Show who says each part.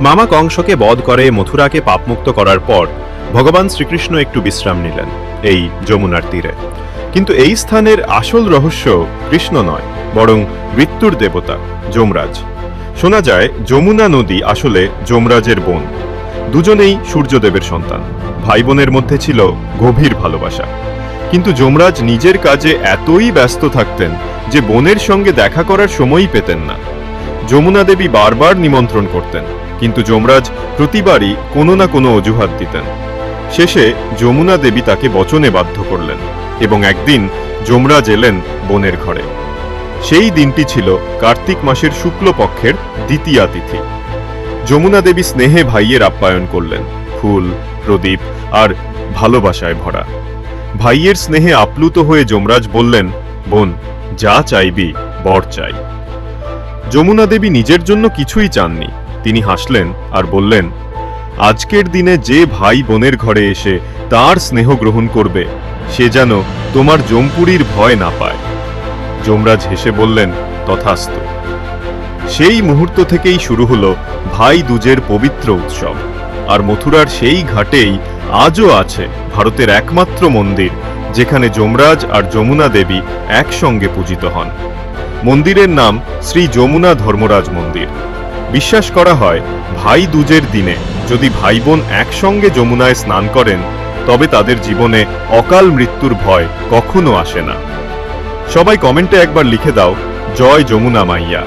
Speaker 1: মামা কংসকে বধ করে মথুরাকে পাপমুক্ত করার পর ভগবান শ্রীকৃষ্ণ একটু বিশ্রাম নিলেন, এই যমুনার তীরে। কিন্তু এই স্থানের আসল রহস্য কৃষ্ণ নয়, বরং মৃত্যুর দেবতা, যমরাজ। শোনা যায়, যমুনা নদী আসলে যমরাজের বোন। দুজনেই সূর্যদেবের সন্তান। ভাই বোনের মধ্যে ছিল গভীর ভালোবাসা। কিন্তু যমরাজ নিজের কাজে এতই ব্যস্ত থাকতেন যে বোনের সঙ্গে দেখা করার সময়ই পেতেন না। যমুনা দেবী বারবার নিমন্ত্রণ করতেন। কিন্তু যমরাজ প্রতিবারই কোনো না কোনো অজুহাত দিতেন। শেষে যমুনা দেবী তাকে বচনে বাধ্য করলেন এবং একদিন যমরাজ এলেন বোনের ঘরে। সেই দিনটি ছিল কার্তিক মাসের শুক্লপক্ষের দ্বিতীয়া তিথি। যমুনা দেবী স্নেহে ভাইয়ের আপ্যায়ন করলেন, ফুল, প্রদীপ আর ভালোবাসায় ভরা। ভাইয়ের স্নেহে আপ্লুত হয়ে যমরাজ বললেন, বোন, যা চাইবি, বর চাই। যমুনা দেবী নিজের জন্য কিছুই চাননি তিনি হাসলেন আর বললেন, আজকের দিনে যে ভাই বোনের ঘরে এসে তার স্নেহ গ্রহণ করবে, সে যেন তোমার জমপুরীর ভয় না পায়। যমরাজ হেসে বললেন, তথাস্তু। সেই মুহূর্ত থেকেই শুরু হলো ভাই দুজের পবিত্র উৎসব, আর মথুরার সেই ঘাটেই আজও আছে ভারতের একমাত্র মন্দির, যেখানে যমরাজ আর যমুনা দেবী একসঙ্গে পূজিত হন। মন্দিরের নাম শ্রী যমুনা ধর্মরাজ মন্দির। বিশ্বাস করা হয়, ভাই দুজের দিনে যদি ভাই বোন একসঙ্গে যমুনায় স্নান করেন, তবে তাদের জীবনে অকাল মৃত্যুর ভয় কখনো আসে না। সবাই কমেন্টে একবার লিখে দাও, জয় যমুনা মাইয়া।